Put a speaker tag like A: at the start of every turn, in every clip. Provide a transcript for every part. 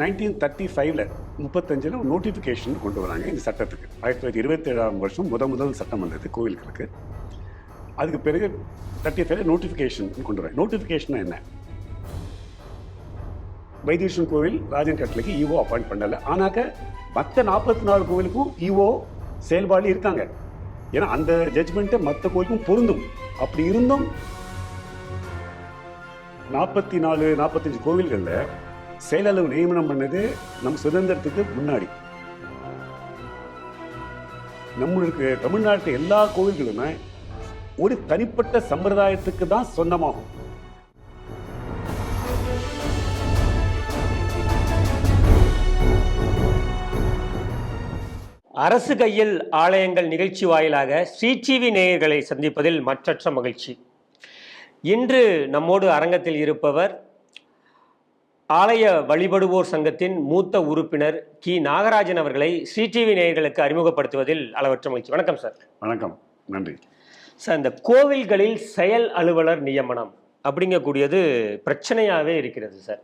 A: Nineteen thirty ஃபைவ்ல முப்பத்தஞ்சில் notification கொண்டு வராங்க இந்த சட்டத்துக்கு. ஆயிரத்தி தொள்ளாயிரத்தி இருபத்தேழாம் வருஷம் முத முதல் சட்டம் வந்தது கோவில்களுக்கு அதுக்கு பிறகு தேர்ட்டி ஃபைவ்ல நோட்டிஃபிகேஷன் கொண்டு வராங்க. நோட்டிஃபிகேஷன் என்ன? வைத்தீஸ்வரன் கோவில் ராஜன் கட்டளைக்கு ஈஓ அப்பாயிண்ட் பண்ணலை. ஆனாக்க மற்ற நாற்பத்தி நாலு கோவிலுக்கும் ஈஓ செயல்பாடு இருக்காங்க. ஏன்னா அந்த ஜட்ஜ்மெண்ட்டு மற்ற கோவிலுக்கும் பொருந்தும். அப்படி இருந்தும் நாற்பத்தி நாலு நாற்பத்தஞ்சு கோவில்களில் செயலளவு நியமனம் பண்ணது நம் சுதந்திரத்துக்கு முன்னாடி. நம்மளுக்கு தமிழ்நாட்டு எல்லா கோவில்களுமே ஒரு தனிப்பட்ட சம்பிரதாயத்துக்கு தான் சொந்தமாகும்.
B: அரசு கையில் ஆலயங்கள் நிகழ்ச்சி வாயிலாக சிடிவி நேயர்களை சந்திப்பதில் மற்றற்ற மகிழ்ச்சி. இன்று நம்மோடு அரங்கத்தில் இருப்பவர் ஆலய வழிபடுவோர் சங்கத்தின் மூத்த உறுப்பினர் கி. நாகராஜன் அவர்களை ஸ்ரீடிவி நேயர்களுக்கு அறிமுகப்படுத்துவதில் அளவற்ற மகிழ்ச்சி. வணக்கம் சார்.
A: வணக்கம். நன்றி.
B: சார் இந்த கோவில்களில் செயல் அலுவலர் நியமனம் அப்படிங்கக்கூடியது பிரச்சனையாகவே இருக்கிறது சார்.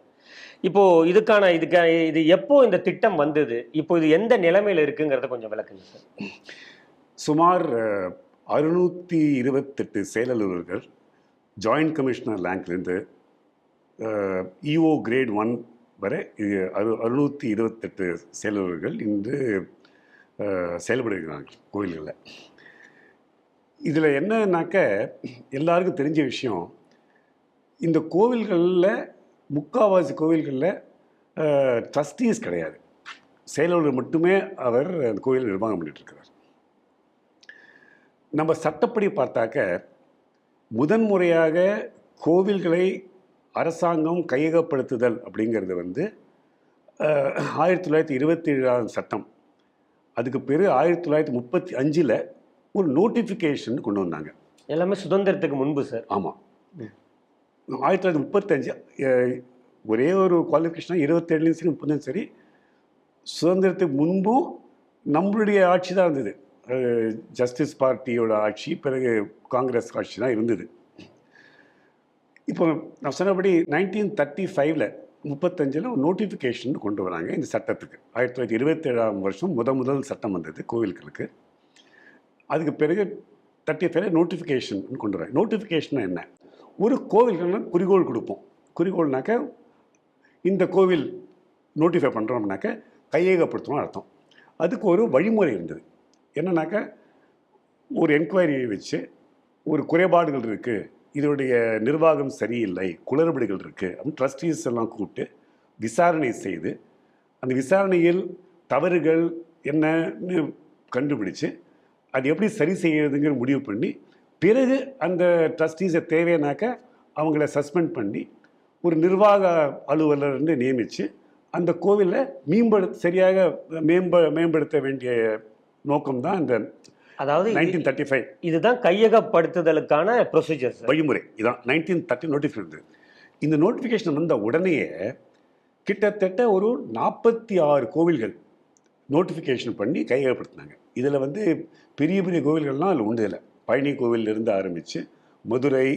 B: இப்போ இதுக்கான இதுக்கு இது எப்போ இந்த திட்டம் வந்தது? இப்போ இது எந்த நிலைமையில இருக்குங்கிறத கொஞ்சம் விளக்குங்க சார்.
A: சுமார் அறுநூற்றி இருபத்தெட்டு செயலலுவலர்கள் ஜாயிண்ட் கமிஷனர் ரேங்க்லேருந்து இஓ கிரேட் ஒன் வரை இது அறு அறுநூற்றி இருபத்தெட்டு செயலர்கள் இன்று செயல்படுகிறார்கள் கோயில்களில். இதில் என்னன்னாக்க எல்லாருக்கும் தெரிஞ்ச விஷயம் இந்த கோவில்களில் முக்காவாசி கோவில்களில் ட்ரஸ்டீஸ் கிடையாது. செயலாளர் மட்டுமே அவர் அந்த கோயில் நிர்வாகம் பண்ணிட்டு இருக்கிறார். நம்ம சட்டப்படி பார்த்தாக்க முதன்முறையாக கோவில்களை அரசாங்கம் கையகப்படுத்துதல் அப்படிங்கிறது வந்து ஆயிரத்தி தொள்ளாயிரத்தி இருபத்தி ஏழாம் சட்டம். அதுக்கு பிறகு ஆயிரத்தி தொள்ளாயிரத்தி முப்பத்தி அஞ்சில் ஒரு நோட்டிஃபிகேஷன் கொண்டு வந்தாங்க.
B: எல்லாமே சுதந்திரத்துக்கு முன்பு சார்
A: ஆமாம் ஆயிரத்தி தொள்ளாயிரத்தி முப்பத்தஞ்சு ஒரே ஒரு குவாலிஃபிகேஷனாக இருபத்தேழுலையும் சரி முப்பத்தஞ்சு சரி சுதந்திரத்துக்கு முன்பும் நம்மளுடைய ஆட்சி தான் இருந்தது. ஜஸ்டிஸ் பார்ட்டியோட ஆட்சி பிறகு காங்கிரஸ் ஆட்சி தான் இருந்தது. இப்போ நான் சொன்னபடி நைன்டீன் தேர்ட்டி ஃபைவ்ல முப்பத்தஞ்சில் ஒரு நோட்டிஃபிகேஷன் கொண்டு வராங்க இந்த சட்டத்துக்கு. ஆயிரத்தி தொள்ளாயிரத்தி இருபத்தேழாம் வருஷம் முத முதல் சட்டம் வந்தது கோவில்களுக்கு. அதுக்கு பிறகு தேர்ட்டி ஃபைவ்ல நோட்டிஃபிகேஷன் கொண்டு வராங்க. நோட்டிஃபிகேஷன் என்ன? ஒரு கோவில்கள் குறிக்கோள் கொடுப்போம். குறிக்கோள்னாக்க இந்த கோவில் நோட்டிஃபை பண்ணுறோம்னாக்க கையகப்படுத்தணும் அர்த்தம். அதுக்கு ஒரு வழிமுறை இருந்தது. என்னன்னாக்க ஒரு என்கொயரி வச்சு ஒரு குறைபாடுகள் இருக்குது இதனுடைய நிர்வாகம் சரியில்லை குளறுபடிகள் இருக்குது அப்படின்னு ட்ரஸ்டீஸ் எல்லாம் கூப்பிட்டு விசாரணை செய்து அந்த விசாரணையில் தவறுகள் என்னன்னு கண்டுபிடிச்சு அது எப்படி சரி செய்யறதுங்கிற முடிவு பண்ணி பிறகு அந்த ட்ரஸ்டீஸை தேவையானாக்க அவங்கள சஸ்பெண்ட் பண்ணி ஒரு நிர்வாக அலுவலர்னு நியமித்து அந்த கோவிலை மேம்படு சரியாக மேம்ப மேம்படுத்த வேண்டிய நோக்கம்தான் இந்த
B: அதாவது
A: நைன்டீன் தேர்ட்டி ஃபைவ்
B: இதுதான் கையகப்படுத்துதலுக்கான ப்ரொசீஜர் சார்
A: வழிமுறை. இதான் நைன்டீன் தேர்ட்டி நோட்டிஃபிகேஷன் இந்த நோட்டிஃபிகேஷன் வந்த உடனேயே கிட்டத்தட்ட ஒரு நாற்பத்தி ஆறு கோவில்கள் நோட்டிஃபிகேஷன் பண்ணி கையகப்படுத்தினாங்க. இதில் வந்து பெரிய பெரிய கோவில்கள்லாம் அதில் உண்டு. இதில் பழனி கோவில்ல இருந்து ஆரம்பித்து மதுரை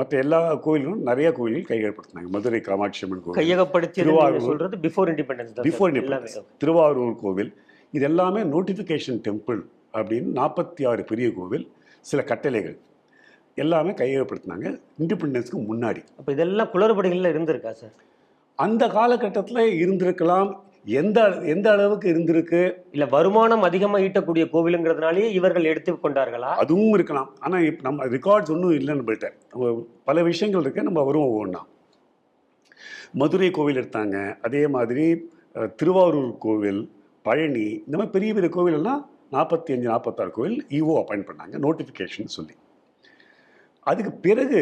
A: மற்ற எல்லா கோவில்களும் நிறைய கோவில்கள் கையகப்படுத்தினாங்க. மதுரை காமாட்சி அம்மன் கோவில்
B: கையகப்படுத்தி
A: திருவாரூர்.
B: சொல்றது பிஃபோர் இண்டிபெண்டன்ஸ்
A: பிஃபோர்.
B: எல்லாமே
A: திருவாரூர் கோவில். இது எல்லாமே நோட்டிஃபிகேஷன் டெம்பிள் அப்படின்னு நாற்பத்தி ஆறு பெரிய கோவில் சில கட்டளைகள் எல்லாமே கையகப்படுத்தினாங்க. இண்டிபெண்டன்ஸ்க்கு முன்னாடி.
B: அப்ப இதெல்லாம் குளறுபடிகள்ல இருந்திருக்கா சார்?
A: அந்த காலகட்டத்தில் இருந்திருக்கலாம். எந்த எந்த அளவுக்கு இருந்திருக்கு?
B: இல்ல வருமானம் அதிகமா ஈட்டக்கூடிய கோவிலுங்கிறதுனாலேயே இவர்கள் எடுத்து கொண்டார்களா?
A: அதுவும் இருக்கலாம். ஆனால் இப்போ நம்ம ரெக்கார்ட்ஸ் ஒன்றும் இல்லை நம்மள்ட்ட நம்ம பல விஷயங்கள் இருக்கு. நம்ம வரும் ஒவ்வொன்றா மதுரை கோவில் எடுத்தாங்க. அதே மாதிரி திருவாரூர் கோவில் பழனி இந்த மாதிரி பெரிய பெரிய கோவில் எல்லாம் நாற்பத்தி அஞ்சு நாற்பத்தாறு கோவில் இஓ அப்பாயிண்ட் பண்ணாங்க நோட்டிஃபிகேஷன் சொல்லி. அதுக்கு பிறகு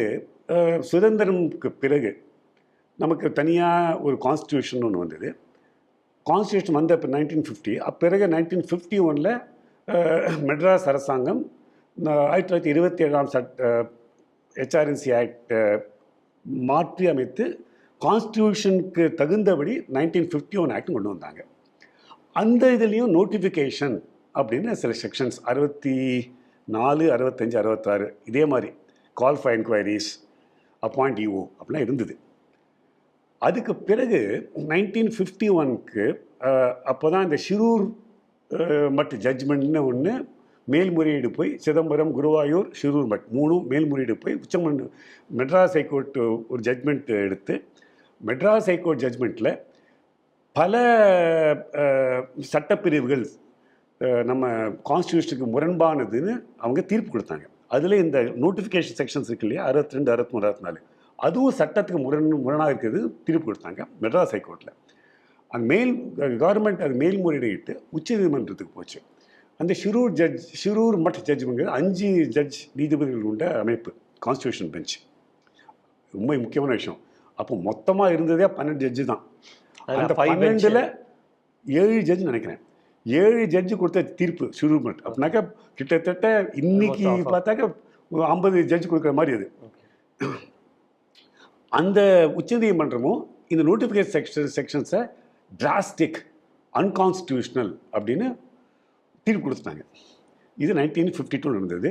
A: சுதந்திரம்க்கு பிறகு நமக்கு தனியாக ஒரு கான்ஸ்டியூஷன் ஒன்று வந்தது. கான்ஸ்டியூஷன் வந்த இப்போ நைன்டீன் ஃபிஃப்டி அப்பிறகு நைன்டீன் ஃபிஃப்டி ஒனில் மெட்ராஸ் அரசாங்கம் ஆயிரத்தி தொள்ளாயிரத்தி இருபத்தி ஏழாம் சட் ஹெச்ஆர்என்சி ஆக்ட் மாற்றி அமைத்து கான்ஸ்டியூஷனுக்கு தகுந்தபடி நைன்டீன் ஃபிஃப்டி ஒன் ஆக்ட் கொண்டு வந்தாங்க. அந்த இதுலேயும் நோட்டிஃபிகேஷன் அப்படின்னு சில செக்ஷன்ஸ் அறுபத்தி நாலு அறுபத்தஞ்சு அறுபத்தாறு இதே மாதிரி call for enquiries appoint EO அப்படிலாம் இருந்தது. அதுக்கு பிறகு நைன்டீன் ஃபிஃப்டி ஒன்க்கு அப்போ தான் இந்த ஷிரூர் மட்டு மட் ஜட்ஜ்மெண்ட்னு ஒன்று மேல்முறையீடு போய் சிதம்பரம் குருவாயூர் ஷிரூர் மட் மூணும் மேல்முறையீடு போய் உச்சமன் மெட்ராஸ் ஹைகோர்ட் ஒரு ஜட்ஜ்மெண்ட் எடுத்து மெட்ராஸ் ஹைகோர்ட் ஜட்ஜ்மெண்ட்டில் பல சட்டப்பிரிவுகள் நம்ம கான்ஸ்டியூஷனுக்கு முரண்பானதுன்னு அவங்க தீர்ப்பு கொடுத்தாங்க. அதில் இந்த நோட்டிஃபிகேஷன் செக்ஷன்ஸ் இருக்கு இல்லையா? அறுபத்தி ரெண்டு அறுபத்தி மூணு அறுபத்தி நாலு அதுவும் சட்டத்துக்கு முரண் முரணாக இருக்கிறது தீர்ப்பு கொடுத்தாங்க மெட்ராஸ் ஹைகோர்ட்டில் அந்த மேல் கவர்மெண்ட் அது மேல்முறையீட்டு உச்சநீதிமன்றத்துக்கு போச்சு. அந்த ஷிரூர் ஜட்ஜ் ஷிரூர் மட் ஜட்ஜ்மெண்ட் அஞ்சு ஜட்ஜ் நீதிபதிகள் கொண்ட அமைப்பு கான்ஸ்டியூஷன் பெஞ்ச் ரொம்ப முக்கியமான விஷயம். அப்போ மொத்தமாக இருந்ததே பன்னெண்டு ஜட்ஜு தான். அந்த. பன்னெண்டில் ஏழு ஜட்ஜ் நினைக்கிறேன். ஏழு ஜட்ஜு கொடுத்த தீர்ப்பு ஷிரூர் மட் அப்படின்னாக்கா கிட்டத்தட்ட இன்னைக்கு பார்த்தாக்க ஐம்பது ஜட்ஜ் கொடுக்குற மாதிரி அது. அந்த உச்சநீதிமன்றமும் இந்த நோட்டிஃபிகேஷன் செக்ஷன் செக்ஷன்ஸை டிராஸ்டிக் அன்கான்ஸ்டியூஷனல் அப்படின்னு தீர்ப்பு கொடுத்துட்டாங்க. இது நைன்டீன் ஃபிஃப்டி டூ நடந்தது.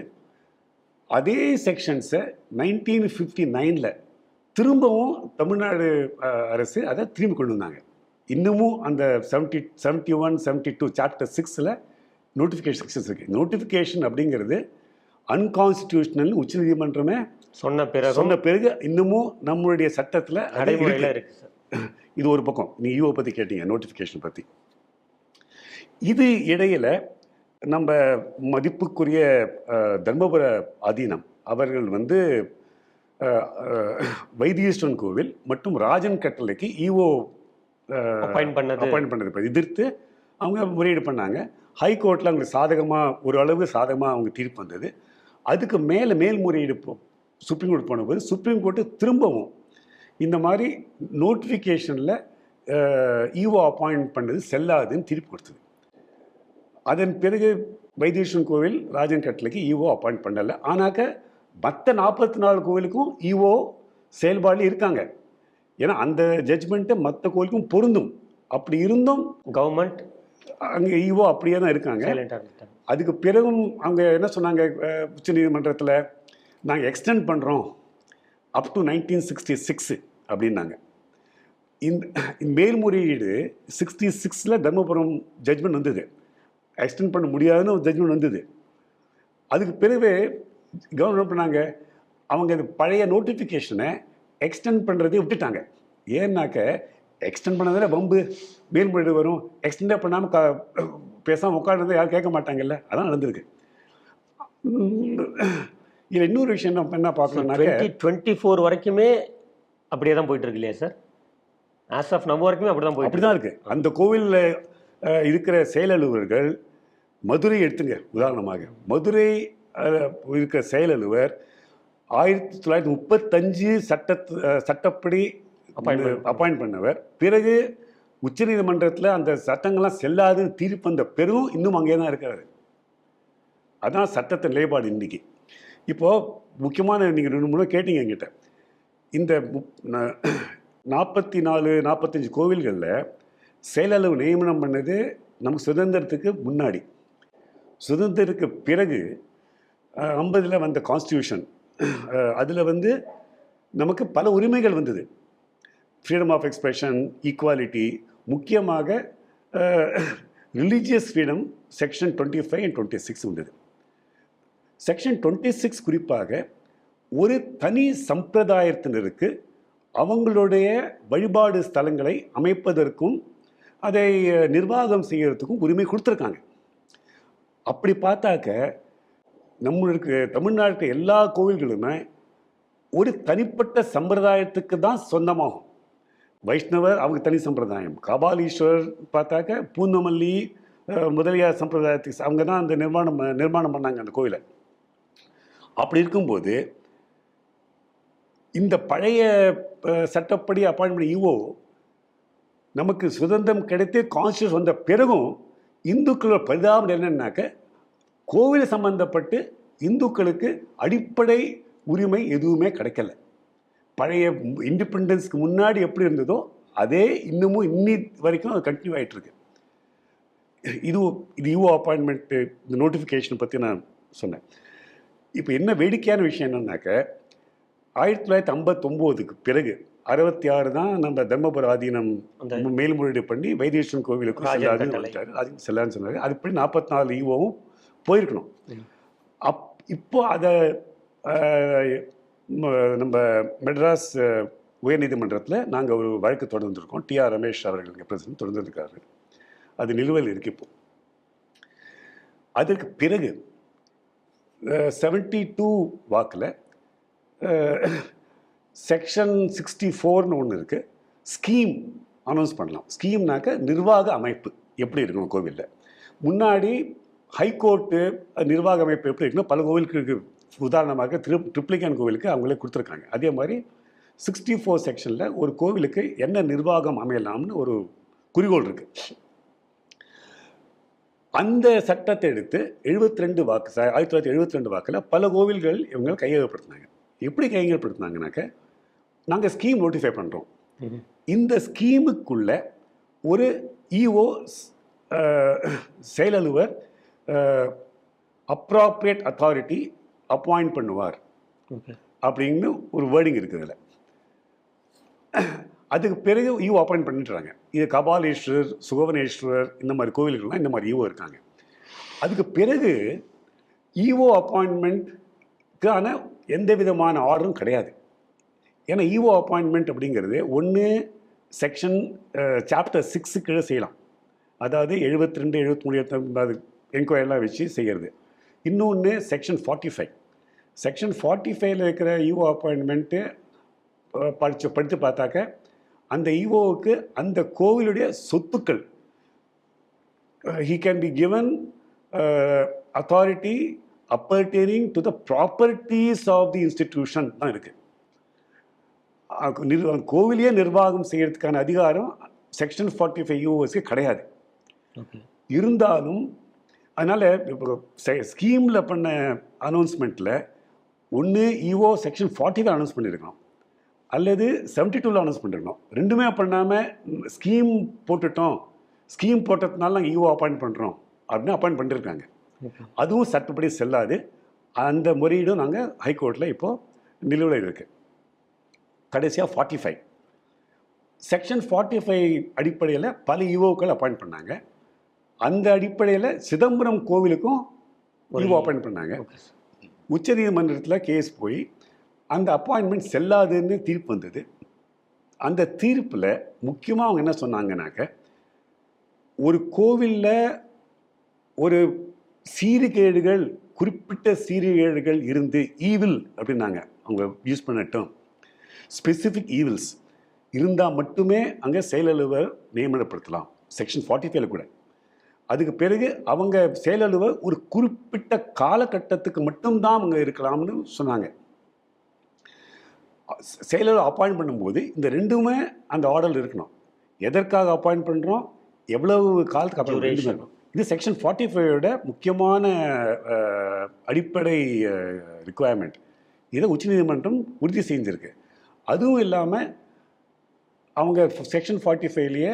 A: அதே செக்ஷன்ஸை நைன்டீன் ஃபிஃப்டி நைனில் திரும்பவும் தமிழ்நாடு அரசு அதை திரும்பி கொண்டு வந்தாங்க. இன்னமும் அந்த seventy seventy one seventy two chapter சிக்ஸில் நோட்டிஃபிகேஷன் செக்ஷன்ஸ் இருக்குது நோட்டிஃபிகேஷன் அப்படிங்கிறது அன்கான்ஸ்டியூஷனல் உச்சநீதிமன்றமே
B: சொன்ன பிறகு
A: சொன்ன பிறகு இன்னமும் நம்மளுடைய சட்டத்தில்
B: நடைமுறையில இருக்கு. சார்
A: இது ஒரு பக்கம். நீ ஈஓ பற்றி கேட்டீங்க நோட்டிஃபிகேஷன் பற்றி இது இடையில நம்ம மதிப்புக்குரிய தர்மபுர ஆதீனம் அவர்கள் வந்து வைத்தீஸ்வரன் கோவில் மற்றும் ராஜன் கட்டளைக்கு ஈஓ
B: அப்பாயிண்ட் பண்ணது.
A: அப்பாயிண்ட் பண்ணதை. எதிர்த்து அவங்க முறையீடு பண்ணாங்க. ஹைகோர்ட்டில் அவங்களுக்கு சாதகமாக ஒரு அளவு சாதகமாக அவங்க தீர்ப்பு வந்தது. அதுக்கு மேலே மேல்முறையீடு போ சுப்ரீம் கோர்ட் போனபோது சுப்ரீம் கோர்ட்டு திரும்பவும் இந்த மாதிரி நோட்டிஃபிகேஷனில் ஈஓ அப்பாயிண்ட் பண்ணது செல்லாதுன்னு தீர்ப்பு கொடுத்தது. அதன் பிறகு வைத்தீஸ்வரன் கோவில் ராஜன் கட்டளைக்கு ஈஓ அப்பாயிண்ட் பண்ணலை. ஆனாக்க மற்ற நாற்பத்தி நாலு கோவிலுக்கும் ஈஓ செயல்பாடு இருக்காங்க. ஏன்னா அந்த ஜட்ஜ்மெண்ட்டு மற்ற கோவிலுக்கும் பொருந்தும். அப்படி இருந்தும்
B: கவர்மெண்ட்
A: அங்கே ஈஓ அப்படியே தான் இருக்காங்க. அதுக்கு பிறகும் அவங்க என்ன சொன்னாங்க அஹ், உச்சநீதிமன்றத்தில் நாங்கள் எக்ஸ்டெண்ட் பண்ணுறோம் up to nineteen sixty six அப்படின்னாங்க இந்த மேல்முறையீடு சிக்ஸ்டி சிக்ஸில் தர்மபுரம் ஜட்ஜ்மெண்ட் வந்தது. எக்ஸ்டெண்ட் பண்ண முடியாதுன்னு ஒரு ஜட்ஜ்மெண்ட் வந்தது. அதுக்கு பிறகு கவர்மெண்ட் பண்ணாங்க அவங்க பழைய நோட்டிஃபிகேஷனை எக்ஸ்டெண்ட் பண்ணுறதே விட்டுட்டாங்க. ஏன்னாக்க எக்ஸ்டெண்ட் பண்ணதில் வம்பு மேல்முறையீடு வரும். எக்ஸ்டெண்டே பண்ணாமல் க பேசாமல் உட்காந்து யாரும் கேட்க மாட்டாங்கல்ல? அதான் நடந்திருக்கு. இதில் இன்னொரு விஷயம் நம்ம என்ன பார்க்கணும்னாக்க
B: டுவெண்ட்டி ஃபோர் வரைக்குமே அப்படியே தான் போயிட்டு இருக்கு இல்லையா சார் ஆஸ் ஆஃப் நம்ம வரைக்குமே அப்படி தான் போயிட்டு
A: அப்படி தான் இருக்குது அந்த கோவிலில் இருக்கிற செயலலுவர்கள் மதுரை எடுத்துங்க உதாரணமாக. மதுரை இருக்கிற செயலலுவர் ஆயிரத்தி தொள்ளாயிரத்தி முப்பத்தஞ்சு சட்ட சட்டப்படி. அப்பாயிண்ட் பண்ணவர். பிறகு உச்சநீதிமன்றத்தில் அந்த சட்டங்கள்லாம் செல்லாதுன்னு தீர்ப்பு வந்த பிறகும் இன்னும் அங்கே தான் இருக்கிறாரு. அதான் சட்டத்தின் நிலைப்பாடு இன்னைக்கு. இப்போது முக்கியமான நீங்கள் ரெண்டு மூணு கேட்டீங்க என்கிட்ட. இந்த நாற்பத்தி நாலு நாற்பத்தஞ்சு கோவில்களில் செயலளவு நியமனம் பண்ணது நமக்கு சுதந்திரத்துக்கு முன்னாடி. சுதந்திரத்துக்கு பிறகு ஐம்பதில் வந்த கான்ஸ்டியூஷன் அதில் வந்து நமக்கு பல உரிமைகள் வந்தது. ஃப்ரீடம் ஆஃப் எக்ஸ்பிரஷன் ஈக்குவாலிட்டி முக்கியமாக religious freedom section twenty five and twenty six வந்தது. செக்ஷன் டுவெண்ட்டி சிக்ஸ் குறிப்பாக ஒரு தனி சம்பிரதாயத்தினருக்கு அவங்களுடைய வழிபாடு ஸ்தலங்களை அமைப்பதற்கும் அதை நிர்வாகம் செய்கிறதுக்கும் உரிமை கொடுத்துருக்காங்க. அப்படி பார்த்தாக்க நம்மளுக்கு தமிழ்நாட்டில் எல்லா கோவில்களுமே ஒரு தனிப்பட்ட சம்பிரதாயத்துக்கு தான் சொந்தமாகும். வைஷ்ணவர் அவங்க தனி சம்பிரதாயம். கபாலீஸ்வரர் பார்த்தாக்க பூந்தமல்லி முதலியார் சம்பிரதாயத்துக்கு அவங்க தான் அந்த நிர்மாணம் நிர்மாணம் பண்ணாங்க அந்த கோவிலை. அப்படி இருக்கும்போது இந்த பழைய சட்டப்படி அப்பாயின்மெண்ட் ஈவோ நமக்கு சுதந்திரம் கிடைத்து கான்ஸ்டியூஸ் வந்த பிறகும் இந்துக்களோட பரிதாபம் என்னன்னாக்க கோவில் சம்பந்தப்பட்டு இந்துக்களுக்கு அடிப்படை உரிமை எதுவுமே கிடைக்கல. பழைய இண்டிபெண்டன்ஸ்க்கு முன்னாடி எப்படி இருந்ததோ அதே இன்னமும் இன்னி வரைக்கும் அது கண்டினியூ ஆயிட்டு இருக்கு. இது இது யூஓ அப்பாயின்மெண்ட்டு இந்த நோட்டிஃபிகேஷன் பற்றி நான் சொன்னேன். இப்போ என்ன வேடிக்கையான விஷயம் என்னன்னாக்க ஆயிரத்தி தொள்ளாயிரத்தி ஐம்பத்தொம்போதுக்கு பிறகு அறுபத்தி ஆறு தான் நம்ம தர்மபுர ஆதீனம் மேல்முறையீடு பண்ணி வைத்தீஸ்வரன் கோவிலுக்கும்
B: ராஜன்
A: செல்லாதுன்னு. வந்துட்டாரு. அது செல்லான்னு சொன்னாரு. அதுபடி நாற்பத்தி நாலு ஈவோவும் போயிருக்கணும். அப் இப்போ அதை நம்ம மெட்ராஸ் உயர்நீதிமன்றத்தில் நாங்கள் ஒரு வழக்கு தொடர்ந்துருக்கோம் டிஆர் ரமேஷ் அவர்கள் பிரசிடன்ட் தொடர்ந்துருக்காரு அது நிலுவையில் இருக்கு இப்போ. அதற்கு பிறகு செவன்டி டூ வாக்கில் செக்ஷன் சிக்ஸ்டி ஃபோர்னு ஒன்று இருக்குது ஸ்கீம் அனௌன்ஸ் பண்ணலாம். ஸ்கீம்னாக்க நிர்வாக அமைப்பு எப்படி இருக்கணும் கோவிலில். முன்னாடி ஹைகோர்ட்டு நிர்வாக அமைப்பு எப்படி இருக்கணும் பல கோவிலுக்கு இருக்கு. உதாரணமாக திரு ட்ரிப்ளிகன் கோவிலுக்கு அவங்களே கொடுத்துருக்காங்க அதே மாதிரி சிக்ஸ்டி ஃபோர் செக்ஷனில் ஒரு கோவிலுக்கு என்ன நிர்வாகம் அமையலாம்னு ஒரு குறிக்கோள் இருக்குது அந்த சட்டத்தை எடுத்து 72 ரெண்டு வாக்கு ஆயிரத்தி தொள்ளாயிரத்தி எழுபத்தி ரெண்டு வாக்கில் பல கோவில்கள் இவங்க கையகப்படுத்தினாங்க எப்படி கையகப்படுத்தினாங்கனாக்க நாங்கள் ஸ்கீம் நோட்டிஃபை பண்ணுறோம். இந்த ஸ்கீமுக்குள்ள ஒரு இஓ செயலலுவர் அப்ராப்ரியேட் அத்தாரிட்டி அப்பாயிண்ட் பண்ணுவார். அப்படின்னு ஒரு வேர்டிங் இருக்குதுல அதுக்கு பிறகு ஈவோ அப்பாயிண்ட் பண்ணிட்டுறாங்க. இது கபாலீஸ்வரர் சுகவனேஸ்வரர் இந்த மாதிரி கோவில்கள்லாம் இந்த மாதிரி ஈவோ இருக்காங்க. அதுக்கு பிறகு ஈவோ அப்பாயின்மெண்ட்க்கான எந்த விதமான ஆர்டரும் கிடையாது. ஏன்னா ஈவோ அப்பாயின்மெண்ட் அப்படிங்கிறது ஒன்று செக்ஷன் சாப்டர் சிக்ஸு கீழே செய்யலாம். அதாவது எழுபத்தி ரெண்டு எழுபத்தி மூணு எழுபத்தி என்கொயரிலாம் வச்சு செய்கிறது இன்னொன்று section forty five section forty ஃபைவ்ல இருக்கிற ஈவோ அப்பாயின்மெண்ட்டு படித்து படித்து பார்த்தாக்க அந்த ஈவோவுக்கு அந்த கோவிலுடைய சொத்துக்கள் he can be given authority appertaining to the properties of the institution தான் இருக்குது நிர் கோவிலையே நிர்வாகம் செய்யறதுக்கான அதிகாரம் செக்ஷன் ஃபார்ட்டி ஃபைவ் யூஎஸ்க்கு கிடையாது. இருந்தாலும் அதனால் இப்போ ஸ்கீமில் பண்ண அனௌன்ஸ்மெண்ட்டில் ஒன்று இஓ செக்ஷன் ஃபார்ட்டி தான் அனௌன்ஸ் பண்ணியிருக்கணும் அல்லது செவன்ட்டி டூவில் அனௌன்ஸ் பண்ணிருக்கணும். ரெண்டுமே பண்ணாமல் ஸ்கீம் போட்டுட்டோம். ஸ்கீம் போட்டதுனால நாங்கள் இஓ அப்பாயிண்ட் பண்ணுறோம் அப்படின்னு அப்பாயிண்ட் பண்ணியிருக்காங்க அதுவும் சட்டப்படி செல்லாது. அந்த முறையீடும் நாங்கள் ஹைகோர்ட்டில் இப்போது நிலுவையில் இருக்குது கடைசியாக forty five section forty five அடிப்படையில் பல ஈவோக்கள் அப்பாயிண்ட் பண்ணாங்க. அந்த அடிப்படையில் சிதம்பரம் கோவிலுக்கும்
B: ஒரு
A: அப்பாயிண்ட் பண்ணாங்க.
B: ஓகே
A: உச்சநீதிமன்றத்தில் கேஸ் போய் அந்த அப்பாயின்மெண்ட் செல்லாதுன்னு தீர்ப்பு வந்தது. அந்த தீர்ப்பில் முக்கியமாக அவங்க என்ன சொன்னாங்கனாக்க ஒரு கோவிலில் ஒரு சீர்கேடுகள் குறிப்பிட்ட சீர்கேடுகள் இருந்து ஈவில் அப்படின்னாங்க. அவங்க யூஸ் பண்ணட்டும் ஸ்பெசிஃபிக் ஈவில்ஸ் இருந்தால் மட்டுமே அங்கே செயலலுவர் நியமனப்படுத்தலாம். செக்ஷன் ஃபார்ட்டி ஃபைவ்ல கூட. அதுக்கு பிறகு அவங்க செயலலுவர் ஒரு குறிப்பிட்ட காலகட்டத்துக்கு மட்டும்தான் அவங்க இருக்கலாம்னு சொன்னாங்க. செயலர் அப்பாயிண்ட் பண்ணும்போது இந்த ரெண்டுமே அந்த ஆர்டரில் இருக்கணும். எதற்காக அப்பாயிண்ட் பண்ணுறோம் எவ்வளவு காலத்துக்கு அப்புறம் ரெண்டுமே. இருக்கணும். இது செக்ஷன் ஃபார்ட்டி ஃபைவோட முக்கியமான அடிப்படை ரிக்குவயர்மெண்ட் இதை உச்சநீதிமன்றம் உறுதி செஞ்சிருக்கு. அதுவும் இல்லாமல் அவங்க செக்ஷன் ஃபார்ட்டி ஃபைவ்லேயே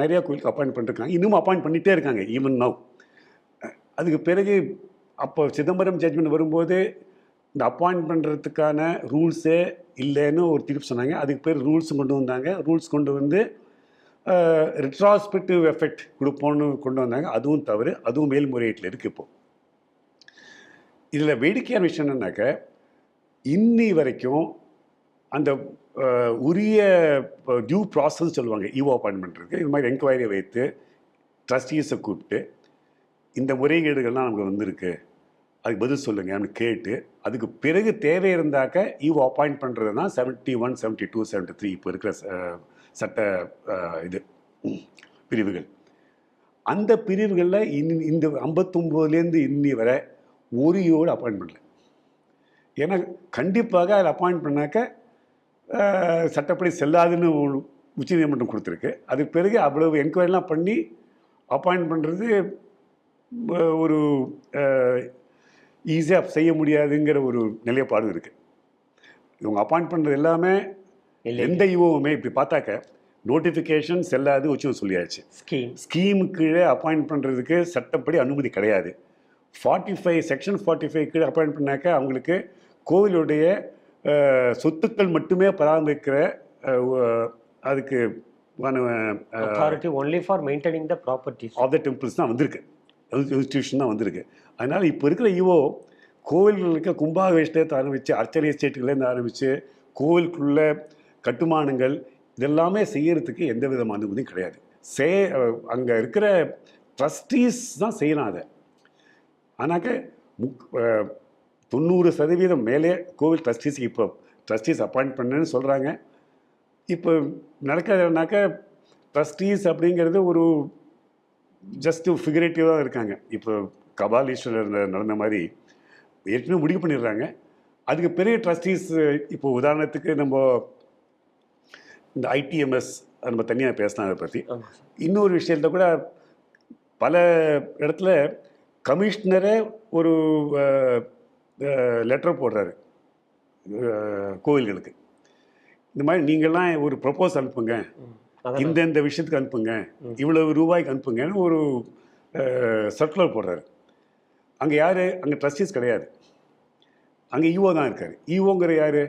A: நிறையா கோயிலுக்கு அப்பாயிண்ட் பண்ணிருக்காங்க. இன்னும் அப்பாயிண்ட் பண்ணிகிட்டே இருக்காங்க ஈவன் நவ் அதுக்கு பிறகு அப்போ சிதம்பரம் ஜட்மெண்ட் வரும்போது இந்த அப்பாயிண்ட் பண்ணுறதுக்கான ரூல்ஸே இல்லைன்னு ஒரு தீர்ப்பு சொன்னாங்க. அதுக்கு பேர் ரூல்ஸ் கொண்டு வந்தாங்க. ரூல்ஸ் கொண்டு வந்து ரிட்ராஸ்பெக்டிவ் எஃபெக்ட் கொடுப்போம்னு கொண்டு வந்தாங்க. அதுவும் தவறு. அதுவும் மேல்முறையீட்டில் இருக்குது இப்போது இதில் வேடிக்கையான விஷயம் என்னன்னாக்க இன்னி வரைக்கும் அந்த உரிய டியூ ப்ராசஸ் சொல்லுவாங்க. இஓ அப்பாயின்மெண்ட் இருக்குது இது மாதிரி என்கொயரி வைத்து ட்ரஸ்டீஸை கூப்பிட்டு இந்த முறைகேடுகள்லாம் நமக்கு வந்திருக்கு. அதுக்கு பதில் சொல்லுங்க அப்படின்னு கேட்டு அதுக்கு பிறகு தேவை இருந்தாக்க ஈவோ அப்பாயிண்ட் பண்ணுறது தான் seventy one seventy two seventy three இப்போ இருக்கிற சட்ட இது பிரிவுகள். அந்த பிரிவுகளில் இன் இந்த ஐம்பத்தொம்போதுலேருந்து இன்னி வரை ஒரு ஈவோடு அப்பாயின்ட் பண்ணல ஏன்னா கண்டிப்பாக அதில் அப்பாயிண்ட் பண்ணாக்க சட்டப்படி செல்லாதுன்னு ஒரு உச்சநீதிமன்றம் கொடுத்துருக்கு. அதுக்கு பிறகு அவ்வளவு என்கொயரிலாம் பண்ணி அப்பாயிண்ட் பண்ணுறது ஒரு ஈஸியாக செய்ய முடியாதுங்கிற ஒரு நிலைப்பாடு இருக்குது இவங்க அப்பாயிண்ட் பண்ணுறது எல்லாமே எந்த ஈவோவுமே இப்படி பார்த்தாக்க நோட்டிஃபிகேஷன் செல்லாது உச்சம் சொல்லியாச்சு.
B: ஸ்கீம்.
A: ஸ்கீம் கீழே அப்பாயிண்ட் பண்ணுறதுக்கு சட்டப்படி அனுமதி கிடையாது. Forty five section forty five கீழே அப்பாயிண்ட் பண்ணாக்க அவங்களுக்கு கோவிலுடைய சொத்துக்கள் மட்டுமே பராமரிக்கிற அதுக்கு
B: authority only for maintaining the properties
A: of the temples தான் வந்திருக்கு. இன்ஸ்டியூஷன் தான் வந்திருக்கு. அதனால் இப்போ இருக்கிற ஈவோ கோவில்களுக்கு கும்பாபிஷேகத்தை ஆரம்பித்து அர்ச்சனை எஸ்டேட்டுலேருந்து ஆரம்பித்து கோவிலுக்குள்ள கட்டுமானங்கள் இதெல்லாமே செய்யறதுக்கு எந்த விதமான அனுமதியும் கிடையாது. சே அங்கே இருக்கிற ட்ரஸ்டீஸ் தான் செய்யலாம் அதை. ஆனாக்க முக் தொண்ணூறு சதவீதம் மேலே கோவில் ட்ரஸ்டீஸ் இப்போ ட்ரஸ்டீஸ் அப்பாயிண்ட் பண்ணேன்னு சொல்கிறாங்க இப்போ நடக்கிறதுனாக்க ட்ரஸ்டீஸ் அப்படிங்கிறது ஒரு ஜஸ்ட் ஃபிகரேட்டிவாக இருக்காங்க. இப்போ கபாலீஸ்வரர் நடந்த மாதிரி ஏற்கனவே முடிவு பண்ணிடுறாங்க. அதுக்கு பெரிய ட்ரஸ்டீஸ் இப்போ உதாரணத்துக்கு நம்ம இந்த ஐடிஎம்எஸ் நம்ம தனியாக பேசலாம் அதை பற்றி இன்னொரு விஷயத்த கூட பல இடத்துல கமிஷனரே ஒரு லெட்டர் போடுறாரு. கோவில்களுக்கு. இந்த மாதிரி நீங்கள்லாம் ஒரு ப்ரப்போஸ் அனுப்புங்க. இந்த இந்த விஷயத்துக்கு அனுப்புங்க. இவ்வளவு ரூபாய்க்கு அனுப்புங்கன்னு ஒரு சர்க்குலர் போடுறாரு. அங்கே யார்? அங்கே ட்ரஸ்டீஸ் கிடையாது. அங்கே ஈஓ தான் இருக்கார். ஈஓங்கிற யார்?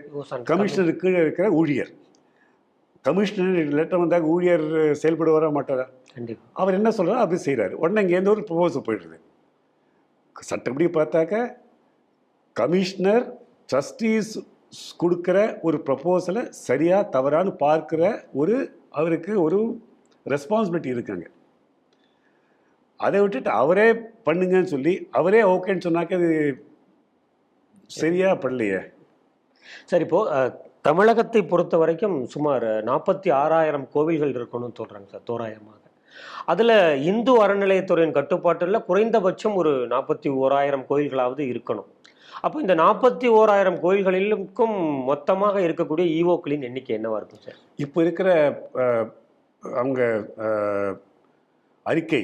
A: கமிஷனர் கீழே இருக்கிற ஊழியர். கமிஷனர் லெட்டர் வந்தாக்க ஊழியர் செயல்பட வர மாட்டாரா அவர் என்ன சொல்கிறாரோ அப்படி செய்கிறாரு உடனே இங்கேருந்து ஒரு ப்ரொபோசல் போயிடுது. சட்டப்படி பார்த்தாக்க கமிஷனர் ட்ரஸ்டீஸ் கொடுக்குற ஒரு ப்ரப்போசலை சரியாக தவறான்னு பார்க்குற ஒரு அவருக்கு ஒரு ரெஸ்பான்சிபிலிட்டி இருக்காங்க. அதை விட்டுட்டு அவரே பண்ணுங்கன்னு சொல்லி அவரே ஓகேன்னு சொன்னாக்க அது சரியாக படலையே?
B: சார் இப்போது தமிழகத்தை பொறுத்த வரைக்கும் சுமார் நாற்பத்தி ஆறாயிரம் கோவில்கள் இருக்கணும்னு சொல்கிறாங்க சார் தோராயமாக. அதில் இந்து அறநிலையத்துறையின் கட்டுப்பாட்டில் குறைந்தபட்சம் ஒரு நாற்பத்தி ஓராயிரம் கோயில்களாவது இருக்கணும். அப்போ இந்த நாற்பத்தி ஓராயிரம் கோயில்களிலுக்கும் மொத்தமாக இருக்கக்கூடிய ஈவோக்களின் எண்ணிக்கை என்னவா இருக்கும் சார்?
A: இப்போ இருக்கிற அவங்க அறிக்கை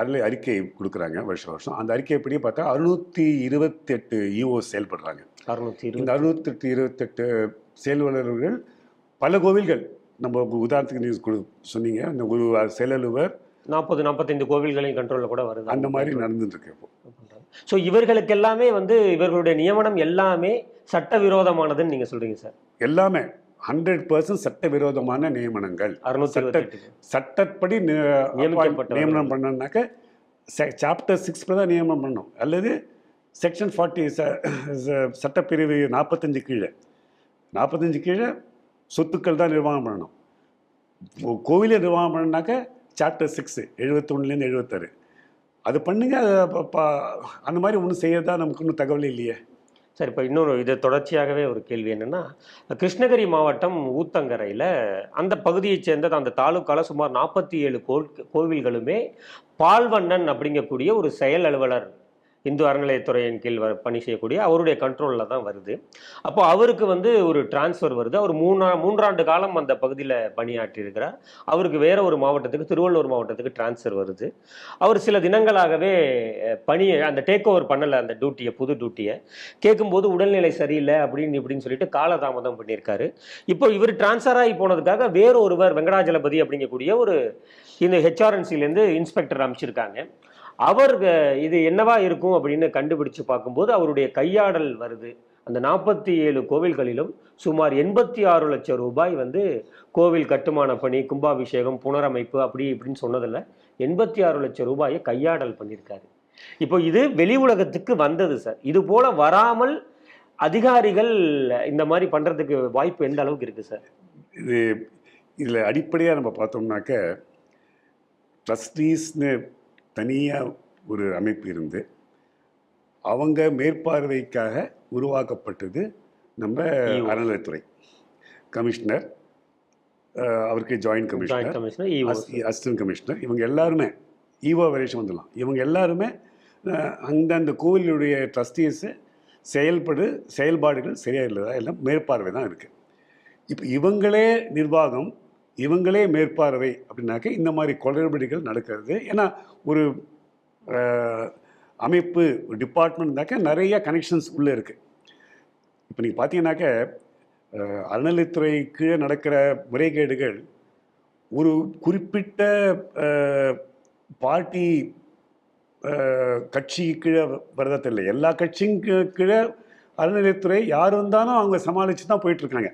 A: அதில் அறிக்கை கொடுக்குறாங்க வருஷம் வருஷம். அந்த அறிக்கைப்படி பார்த்தா அறுநூற்றி இருபத்தெட்டு இஓ செயல்படுறாங்க.
B: அறுநூத்தி
A: இந்த அறுநூத்தெட்டு இருபத்தெட்டு செயல்வலர்கள் பல கோவில்கள் நம்ம உதாரணத்துக்கு நீங்கள் கொடு சொன்னீங்க இந்த ஒரு செயலலுவர்
B: நாற்பது நாற்பத்தைந்து கோவில்களின் கண்ட்ரோலில் கூட வருது.
A: அந்த மாதிரி நடந்துட்டு இருக்கு இப்போ
B: ஸோ இவர்களுக்கு எல்லாமே வந்து இவர்களுடைய நியமனம் எல்லாமே சட்டவிரோதமானதுன்னு நீங்க சொல்றீங்க சார்
A: எல்லாமே. ஹண்ட்ரட் பர்சன்ட் சட்டவிரோதமான நியமனங்கள். சட்ட சட்டப்படி. நியமனம் பண்ணனாக்க சாப்டர் சிக்ஸில் தான் நியமனம் பண்ணணும். அல்லது செக்ஷன் ஃபார்ட்டி சட்டப்பிரிவு நாற்பத்தஞ்சு கீழே. நாற்பத்தஞ்சு கீழே சொத்துக்கள் தான் நிர்வாகம் பண்ணணும். கோவிலை நிர்வாகம் பண்ணனாக்க சாப்டர் சிக்ஸு எழுபத்தொன்னுலேருந்து எழுபத்தாறு அது பண்ணுங்க அந்த மாதிரி ஒன்றும் செய்யறதா நமக்கு ஒன்றும் தகவல் இல்லையே.
B: சரி இப்போ இன்னொரு இது தொடர்ச்சியாகவே ஒரு கேள்வி என்னென்னா கிருஷ்ணகிரி மாவட்டம் ஊத்தங்கரையில் அந்த பகுதியைச் சேர்ந்த அந்த தாலுக்கால சுமார் நாற்பத்தி ஏழு கோவில்களுமே பால்வண்ணன் அப்படிங்கக்கூடிய ஒரு செயல் அலுவலர் இந்து அறநிலையத்துறையின் கீழ் வ- பணி செய்யக்கூடிய அவருடைய கண்ட்ரோலில் தான் வருது. அப்போ அவருக்கு வந்து ஒரு டிரான்ஸ்ஃபர் வருது. அவர் மூணா மூன்றாண்டு காலம் அந்த பகுதியில் பணியாற்றி இருக்கிறார் அவருக்கு வேற ஒரு மாவட்டத்துக்கு திருவள்ளூர் மாவட்டத்துக்கு டிரான்ஸ்ஃபர் வருது. அவர் சில தினங்களாகவே பணியை அந்த டேக் ஓவர் பண்ணலை அந்த டியூட்டியை புது டியூட்டியை கேட்கும்போது உடல்நிலை சரியில்லை அப்படின்னு இப்படின்னு சொல்லிட்டு காலதாமதம் பண்ணியிருக்காரு. இப்போ இவர் டிரான்ஸ்ஃபர் ஆகி போனதுக்காக வேறு ஒருவர் வெங்கடாஜலபதி அப்படிங்கக்கூடிய ஒரு இந்த ஹெச்ஆர்என்சிலேருந்து இன்ஸ்பெக்டர் அமைச்சிருக்காங்க. அவர் இது என்னவா இருக்கும் அப்படின்னு கண்டுபிடிச்சு பார்க்கும்போது அவருடைய கையாடல் வருது. அந்த நாற்பத்தி ஏழு கோவில்களிலும் சுமார் எண்பத்தி ஆறு லட்சம் ரூபாய் வந்து கோவில் கட்டுமான பணி கும்பாபிஷேகம் புனரமைப்பு அப்படி இப்படின்னு சொன்னதில் எண்பத்தி ஆறு லட்சம் ரூபாயை கையாடல் பண்ணியிருக்காரு. இப்போ இது வெளி உலகத்துக்கு வந்தது சார். இது போல வராமல் அதிகாரிகள் இந்த மாதிரி பண்ணுறதுக்கு வாய்ப்பு எந்த அளவுக்கு இருக்குது சார்?
A: இது இதில் அடிப்படையாக நம்ம பார்த்தோம்னாக்க ட்ரஸ்டீஸ்னு தனியாக ஒரு அமைப்பு இருந்து அவங்க மேற்பார்வைக்காக உருவாக்கப்பட்டது நம்ம. அறநிலைத்துறை கமிஷனர் அவருக்கு joint
B: joint
A: commissioner assistant commissioner இவங்க எல்லாருமே ஈவோ வரைக்கும் வந்துடலாம். இவங்க எல்லாருமே அந்தந்த கோவிலுடைய ட்ரஸ்டீஸு செயல்படு செயல்பாடுகள் சரியாக இல்லதா எல்லாம் மேற்பார்வை தான் இருக்குது இப்போ இவங்களே நிர்வாகம் இவங்களே மேற்பார்வை அப்படின்னாக்க இந்த மாதிரி குளறுபடிகள் நடக்கிறது. ஏன்னா ஒரு அமைப்பு டிபார்ட்மெண்ட்னாக்க நிறைய கனெக்ஷன்ஸ் உள்ளே இருக்குது இப்போ நீங்கள் பார்த்தீங்கன்னாக்க அறநிலைத்துறைக்கு கீழே நடக்கிற முறைகேடுகள் ஒரு குறிப்பிட்ட பார்ட்டி கட்சி கீழே வரதா எல்லா கட்சியும் கீ- கீழே அறநிலைத்துறை யார் வந்தாலும் அவங்க சமாளித்து தான் போயிட்டுருக்காங்க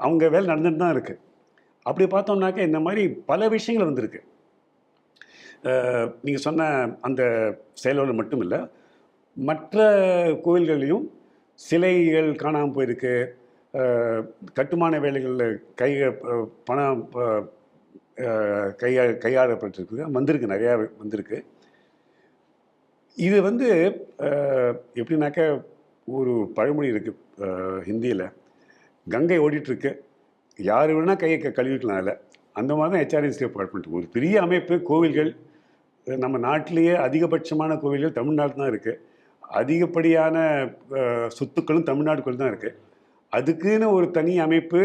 A: அவங்க வேலை நடந்துட்டு தான் இருக்குது அப்படி பார்த்தோம்னாக்க இந்த மாதிரி பல விஷயங்கள் வந்திருக்கு. நீங்கள் சொன்ன அந்த செயலோடு மட்டும் இல்லை மற்ற கோவில்கள்லையும் சிலைகள் காணாமல் போயிருக்கு. கட்டுமான வேலைகளில் கை பணம் கையா கையாளப்பட்டிருக்கு. வந்திருக்கு நிறையா வந்திருக்கு. இது வந்து எப்படின்னாக்க ஒரு பழமொழி இருக்குது ஹிந்தியில். கங்கை ஓடிட்டுருக்கு. யார் வேணால் கையை க- கழுவிக்கலாம் அதில். அந்த மாதிரி தான் ஹெச்ஆர்எஸ் டிபார்ட்மெண்ட் ஒரு பெரிய அமைப்பு கோவில்கள் நம்ம நாட்டிலேயே அதிகபட்சமான கோவில்கள் தமிழ்நாட்டில் தான் இருக்குது அதிகப்படியான சொத்துக்களும் தமிழ்நாட்டுக்குள்ள தான் இருக்குது அதுக்குன்னு ஒரு தனி அமைப்பு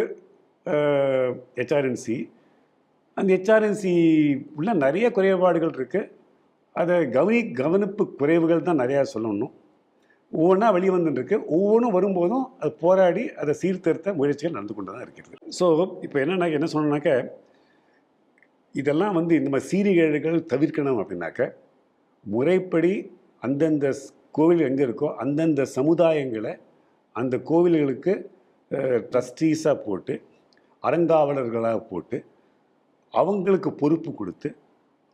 A: ஹெச்ஆர்என்சி அந்த ஹெச்ஆர்என்சி உள்ள நிறைய குறைபாடுகள் இருக்குது அதை கவனி கவனிப்பு குறைவுகள் தான் நிறையா சொல்லணும். ஒவ்வொன்றா வெளிவந்துட்டு இருக்கு ஒவ்வொன்றும் வரும்போதும் அது போராடி அதை சீர்திருத்த முயற்சிகள் நடந்து கொண்டு தான் இருக்கிறது. ஸோ இப்போ என்னன்னா என்ன சொல்லணும்னாக்க இதெல்லாம் வந்து இந்த மாதிரி சீரிகேடுகள் தவிர்க்கணும் அப்படின்னாக்க முறைப்படி அந்தந்த கோவில் எங்கே இருக்கோ அந்தந்த சமுதாயங்களை அந்த கோவில்களுக்கு ட்ரஸ்டீஸாக போட்டு அறங்காவலர்களாக போட்டு அவங்களுக்கு பொறுப்பு கொடுத்து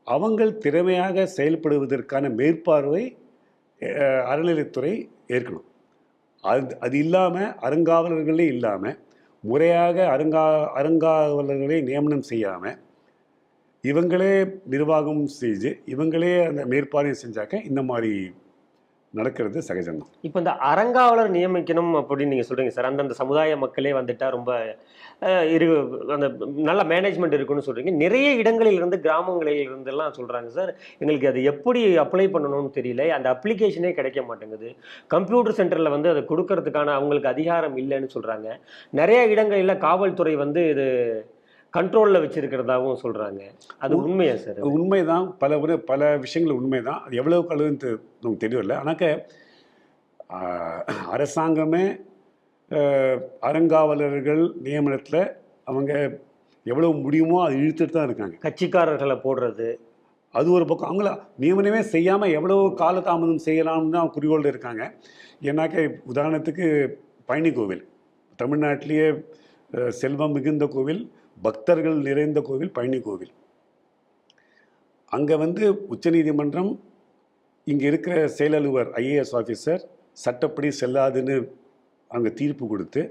A: அவங்கள் திறமையாக செயல்படுவதற்கான மேற்பார்வை அறநிலைத்துறை ஏற்கணும். அது அது இல்லாமல் அறங்காவலர்களே இல்லாமல் முறையாக அருங்கா அறங்காவலர்களை நியமனம் செய்யாமல் இவங்களே நிர்வாகம் செஞ்சு இவங்களே அந்த மேற்பார்வை செஞ்சாக்க இந்த மாதிரி நடக்கிறது சகஜம்தான்.
B: இப்போ இந்த அறங்காவலர் நியமிக்கணும் அப்படின்னு நீங்கள் சொல்கிறீங்க சார். அந்தந்த சமுதாய மக்களே வந்துட்டால் ரொம்ப இரு அந்த நல்ல மேனேஜ்மெண்ட் இருக்குன்னு சொல்கிறீங்க நிறைய இடங்களில் இருந்து கிராமங்களில் இருந்தெல்லாம் சொல்கிறாங்க சார். எங்களுக்கு அது எப்படி அப்ளை பண்ணணும்னு தெரியல. அந்த அப்ளிகேஷனே கிடைக்க மாட்டேங்குது. கம்ப்யூட்டர் சென்டரில் வந்து அதை கொடுக்கறதுக்கான அவங்களுக்கு அதிகாரம் இல்லைன்னு சொல்கிறாங்க நிறைய இடங்களில் காவல்துறை வந்து இது கண்ட்ரோலில் வச்சிருக்கிறதாவும் சொல்கிறாங்க அது உண்மையா சார்?
A: அது உண்மைதான். பல முறை பல விஷயங்கள் உண்மைதான். அது எவ்வளவு கழுவுன்னு நமக்கு தெரியல ஆனாக்க அரசாங்கமே அறங்காவலர்கள் நியமனத்தில் அவங்க எவ்வளவு முடியுமோ அது இழுத்துட்டு தான் இருக்காங்க.
B: கட்சிக்காரர்களை போடுறது.
A: அது ஒரு பக்கம். அவங்கள நியமனமே செய்யாமல் எவ்வளவு காலதாமதம் செய்யலாம்னு தான் குறிக்கோள் இருக்காங்க. ஏன்னாக்க உதாரணத்துக்கு பழனி கோவில். தமிழ்நாட்டிலேயே செல்வம் மிகுந்த கோவில். பக்தர்கள் நிறைந்த கோவில் பழனி கோவில். அங்கே வந்து உச்சநீதிமன்றம் இங்கே இருக்கிற செயலலுவர் ஐஏஎஸ் ஆஃபீஸர் சட்டப்படி செல்லாதுன்னு அங்கே தீர்ப்பு கொடுத்து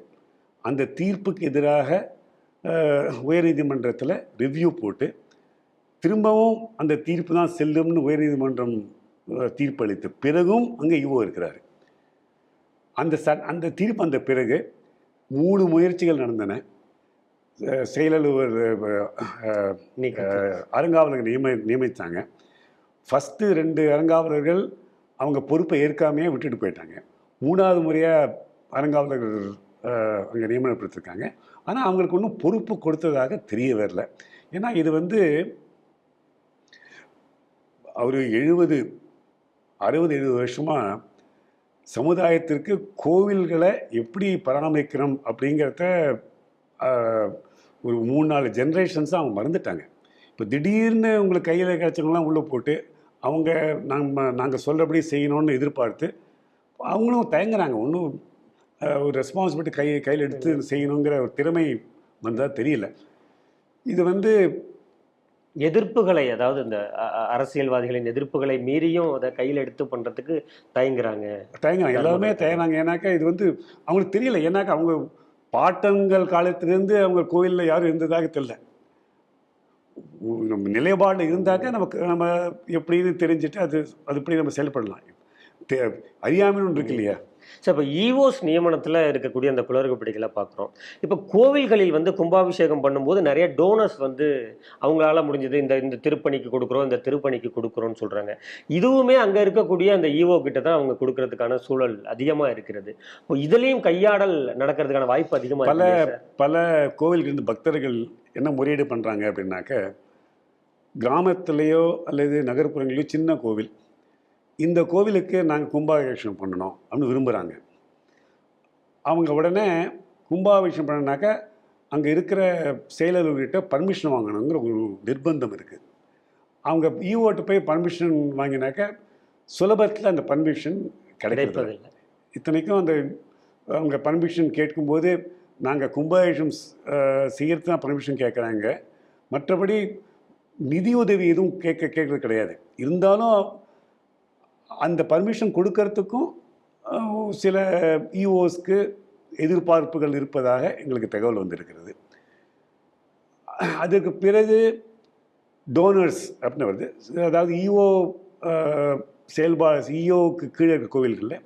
A: அந்த தீர்ப்புக்கு எதிராக உயர்நீதிமன்றத்தில் ரிவ்யூ போட்டு திரும்பவும் அந்த தீர்ப்பு தான் செல்லும்னு உயர்நீதிமன்றம் தீர்ப்பளித்த பிறகும் அங்கே இவோ இருக்கிறார். அந்த ச அந்த தீர்ப்பு அந்த பிறகு மூணு முயற்சிகள் நடந்தன. செயலலுவர் அறங்காவலர்கள் நியமி நியமித்தாங்க ஃபஸ்ட்டு ரெண்டு அறங்காவலர்கள் அவங்க பொறுப்பை ஏற்காமையே விட்டுட்டு போயிட்டாங்க. மூணாவது முறையாக அறங்காவலர்கள் அங்கே நியமனப்படுத்திருக்காங்க. ஆனால் அவங்களுக்கு ஒன்றும் பொறுப்பு கொடுத்ததாக தெரிய வரல ஏன்னா இது வந்து அவர் எழுபது அறுபது எழுபது வருஷமாக சமுதாயத்திற்கு கோவில்களை எப்படி பராமரிக்கிறோம் அப்படிங்கிறத ஒரு மூணு நாலு ஜென்ரேஷன்ஸாக அவங்க மறந்துட்டாங்க. இப்போ திடீர்னு உங்களுக்கு கையில் கிடச்சவங்களாம் உள்ளே போட்டு அவங்க நம்ம நாங்கள் சொல்கிறபடி செய்யணும்னு எதிர்பார்த்து அவங்களும் தயங்குறாங்க. ஒன்றும் ஒரு ரெஸ்பான்சிபிலிட்டி கை கையில் எடுத்து செய்யணுங்கிற ஒரு திறமை வந்தால் தெரியல. இது வந்து
B: எதிர்ப்புகளை அதாவது இந்த அரசியல்வாதிகளின் எதிர்ப்புகளை மீறியும் அதை கையில் எடுத்து பண்றதுக்கு தயங்குறாங்க.
A: தயங்குறாங்க. எல்லாருமே தயங்குறாங்க. ஏன்னாக்கா இது வந்து அவங்களுக்கு தெரியல. ஏன்னாக்கா அவங்க பாட்டங்கள் காலத்திலேருந்து அவங்க கோயிலில் யாரும் இருந்ததாக தெரியல. நம்ம நிலைப்பாடு இருந்தாக்க நமக்கு நம்ம எப்படின்னு தெரிஞ்சுட்டு அது அதுபடி நம்ம செயல்படலாம். தே அறியாமைன்னு ஒன்று இருக்கு இல்லையா?
B: சார் இப்போ ஈவோஸ் நியமனத்தில் இருக்கக்கூடிய அந்த குளறுபடிகளை பார்க்குறோம். இப்போ கோவில்களில் வந்து கும்பாபிஷேகம் பண்ணும்போது நிறைய டோனர்ஸ் வந்து அவங்களால முடிஞ்சது இந்த இந்த திருப்பணிக்கு கொடுக்குறோம் இந்த திருப்பணிக்கு கொடுக்குறோம்னு சொல்கிறாங்க இதுவுமே அங்கே இருக்கக்கூடிய அந்த ஈவோ கிட்ட தான் அவங்க கொடுக்கறதுக்கான சூழல் அதிகமாக இருக்கிறது. இப்போ இதுலேயும் கையாடல் நடக்கிறதுக்கான வாய்ப்பு அதிகமாக
A: பல பல கோவில்கள் இருந்து பக்தர்கள் என்ன முறையீடு பண்ணுறாங்க அப்படின்னாக்க கிராமத்துலேயோ அல்லது நகர்ப்புறங்களையோ சின்ன கோவில் இந்த கோவிலுக்கு நாங்கள் கும்பாபிஷேகம் பண்ணணும் அப்படின்னு விரும்புகிறாங்க அவங்க உடனே கும்பாபிஷேகம் பண்ணனாக்க அங்கே இருக்கிற செயலர்கிட்ட பர்மிஷன் வாங்கணுங்கிற ஒரு நிர்பந்தம் இருக்குது அவங்க ஈவோட்டு போய் பர்மிஷன் வாங்கினாக்க சுலபத்தில் அந்த பர்மிஷன்
B: கிடைப்பதில்லை.
A: இத்தனைக்கும் அந்த அவங்க பர்மிஷன் கேட்கும்போது நாங்கள் கும்பாபிஷேகம் செய்யறது தான் பர்மிஷன் கேட்குறாங்க. மற்றபடி நிதியுதவி எதுவும் கேட்க கேட்கறது கிடையாது. இருந்தாலும் அந்த பர்மிஷன் கொடுக்கறதுக்கும் சில இஓஸ்க்கு எதிர்பார்ப்புகள் இருப்பதாக எங்களுக்கு தகவல் வந்திருக்கிறது. அதுக்கு பிறகு டோனர்ஸ் அப்படின்னு வருது. அதாவது இஓ செயல்பா இஓவுக்கு கீழே இருக்க கோவில்களில்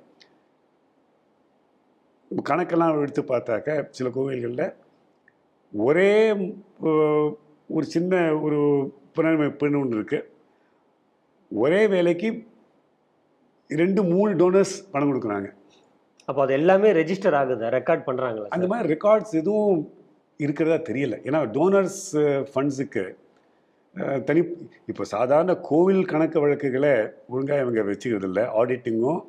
A: கணக்கெல்லாம் எடுத்து பார்த்தாக்க சில கோவில்களில் ஒரே ஒரு சின்ன ஒரு புனரமைப்புன்னு ஒன்று இருக்குது ஒரே வேலைக்கு ரெண்டு மூணு டோனர்ஸ் பணம் கொடுக்குறாங்க.
B: அப்போ அது எல்லாமே ரெஜிஸ்டர் ஆகுது? ரெக்கார்ட் பண்றாங்களா
A: அந்த மாதிரி ரெக்கார்ட்ஸ் எதுவும் இருக்கிறதா தெரியல. ஏன்னா டோனர்ஸ் ஃபண்ட்ஸுக்கு தனி இப்போ சாதாரண கோவில் கணக்கு வழக்குகளை ஒழுங்காக இவங்க வச்சுக்கிறது இல்லை. ஆடிட்டிங்கும்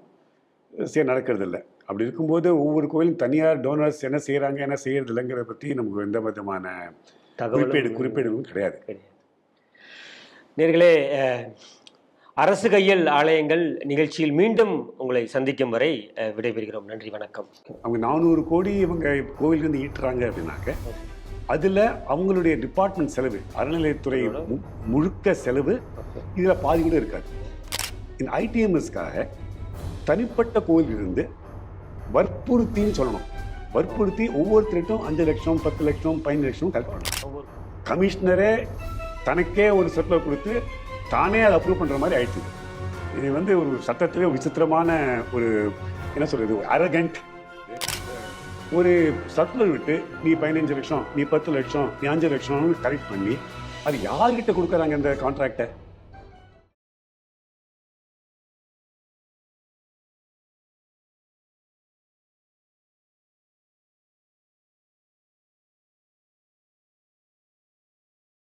A: சரி நடக்கிறது இல்லை. அப்படி இருக்கும்போது ஒவ்வொரு கோவிலும் தனியார் டோனர்ஸ் என்ன செய்கிறாங்க என்ன செய்யறது இல்லைங்கிறத பற்றி நமக்கு எந்த விதமான குறிப்பேடு குறிப்பேடுகளும் கிடையாது.
B: கிடையாது. நேர்களே அரசு கையல் ஆலயங்கள் நிகழ்ச்சியில் மீண்டும் உங்களை சந்திக்கும் வரை விடைபெறுகிறோம். நன்றி வணக்கம்.
A: அவங்க நானூறு கோடி இவங்க கோவிலிருந்து ஈட்டுறாங்க அப்படின்னாக்க அதில் அவங்களுடைய டிபார்ட்மெண்ட் செலவு அறநிலையத்துறை முழுக்க செலவு இதில் பாதி கூட இருக்காது. இந்த ஐடிஎம்எஸ்க்காக தனிப்பட்ட கோவிலிருந்து வற்புறுத்தின்னு சொல்லணும். வற்புறுத்தி ஒவ்வொருத்தருக்கும் அஞ்சு லட்சம் பத்து லட்சம் பதினஞ்சு லட்சம் கலெக்ட் பண்ணணும். கமிஷனரே தனக்கே ஒரு சர்க்குலர் கொடுத்து தானே அதை அப்ரூவ் பண்ணுற மாதிரி ஆயிடுச்சு. இது வந்து ஒரு சட்டத்திலே விசித்திரமான ஒரு என்ன சொல்கிறது அரகண்ட் ஒரு சர்க்குலர் விட்டு நீ பதினஞ்சு லட்சம் நீ பத்து லட்சம் நீ அஞ்சு லட்சம்னு கரெக்ட் பண்ணி அது யார்கிட்ட கொடுக்குறாங்க இந்த கான்ட்ராக்டை